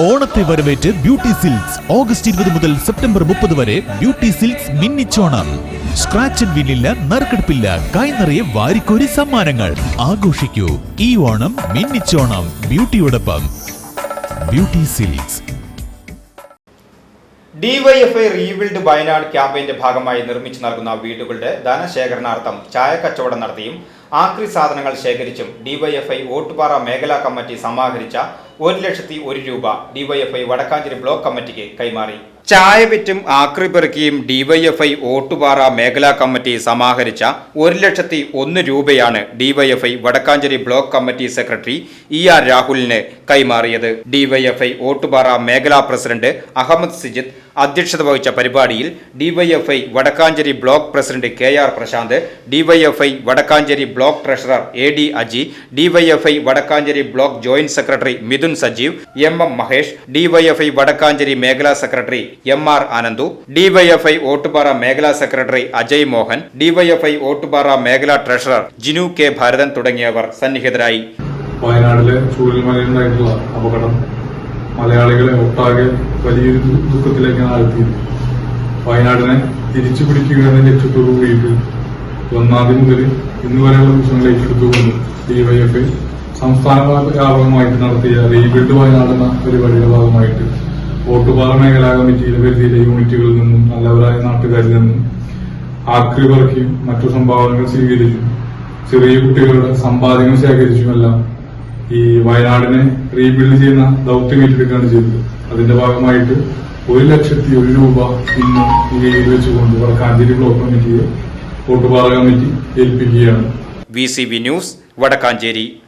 ഓണത്തെ വരവേറ്റ് beauty silks. August ഇരുപത് മുതൽ സെപ്റ്റംബർ മുപ്പത് വരെ ബ്യൂട്ടി സിൽക്സ് മിന്നിച്ചോണം. സ്ക്രാച്ച് ആൻഡ് വിന്നില്ല നറുക്കെടുപ്പില്ല. കൈനിറയെ വാരിക്കോരി സമ്മാനങ്ങൾ. ആഘോഷിക്കൂ. ഈ ഓണം മിന്നിച്ചോണം. ബ്യൂട്ടിയോടൊപ്പം. Beauty Silks. DYFI rebuild Wayanad ക്യാമ്പയിന്റെ ഭാഗമായി നിർമ്മിച്ചു നൽകുന്ന വീടുകളുടെ ധനശേഖരണാർത്ഥം ചായക്കച്ചവടം നടത്തിയും ആക്രി സാധനങ്ങൾ ശേഖരിച്ചും ഡിവൈഎഫ്ഐ ഓട്ടുപാറ മേഖലാ കമ്മിറ്റി സമാഹരിച്ച ഒരു ലക്ഷത്തി ഒരു രൂപ ഡിവൈഎഫ്ഐ വടക്കാഞ്ചേരി ബ്ലോക്ക് കമ്മിറ്റിക്ക് കൈമാറി. ചായ വിറ്റും ആക്രി പെറുക്കിയും ഡിവൈഎഫ്ഐ ഓട്ടുപാറ മേഖലാ കമ്മിറ്റി സമാഹരിച്ച ഒരു ലക്ഷത്തി ഒന്ന് രൂപയാണ് DYFI Vadakkanchery block committee secretary E R രാഹുലിന് കൈമാറിയത്. ഡിവൈഎഫ്ഐ ഓട്ടുപാറ മേഖലാ പ്രസിഡന്റ് അഹമ്മദ് സിജിത്ത് അധ്യക്ഷത വഹിച്ച പരിപാടിയിൽ DYFI Vadakkanchery block president K R Prashanth DYFI Vadakkanchery block treasurer A D Aji DYFI Vadakkanchery block joint secretary Mithun Sajeev M M Mahesh DYFI Vadakkanchery മേഖലാ secretary M R Anandu DYFI Ottupara മേഖലാ secretary Ajay Mohan DYFI Ottupara മേഖലാ treasurer Jinu K Bharathan തുടങ്ങിയവർ സന്നിഹിതരായി. വയനാട്ടിലെ ചൂരൽമലയിലുണ്ടായിട്ടുള്ള അപകടം മലയാളികളെ ഒട്ടാകെ വലിയൊരു ദുഃഖത്തിലേക്ക് ആഴ്ത്തിയിരുന്നു വയനാടിനെ തിരിച്ചു പിടിക്കുക എന്ന ലക്ഷ്യത്തോടു കൂടിയിട്ട് ഒന്നാം ഇന്ന് വരെയുള്ള ദിവസങ്ങൾ ഏറ്റെടുത്തുകൊണ്ട് ഡിവൈഎഫ് സംസ്ഥാന വ്യാപകമായിട്ട് നടത്തിയ റീബിൽഡ് നടന്ന പരിപാടിയുടെ ഭാഗമായിട്ട് ഓട്ടുപാറ മേഖലാ കമ്മിറ്റിയിലെ പരിധിയിലെ യൂണിറ്റുകളിൽ നിന്നും നല്ലവരായ നാട്ടുകാരിൽ നിന്നും ആക്രി മറ്റു സംഭാവനകൾ സ്വീകരിച്ചും ചെറിയ കുട്ടികളുടെ സമ്പാദ്യങ്ങൾ ശേഖരിച്ചുമെല്ലാം ഈ വയനാടിനെ റീബിൽഡ് ചെയ്യുന്ന ദൗത്യം ഏറ്റെടുക്കുകയാണ് ചെയ്തത്. അതിന്റെ ഭാഗമായിട്ട് ഒരു ലക്ഷത്തി ഒരു രൂപ ഇന്ന് ഈ വെച്ചുകൊണ്ട് വടക്കാഞ്ചേരി ബ്ലോക്ക് കമ്മിറ്റിയെ ഓട്ടുപാറ കമ്മിറ്റി ഏൽപ്പിക്കുകയാണ്. V C news Vadakkanchery.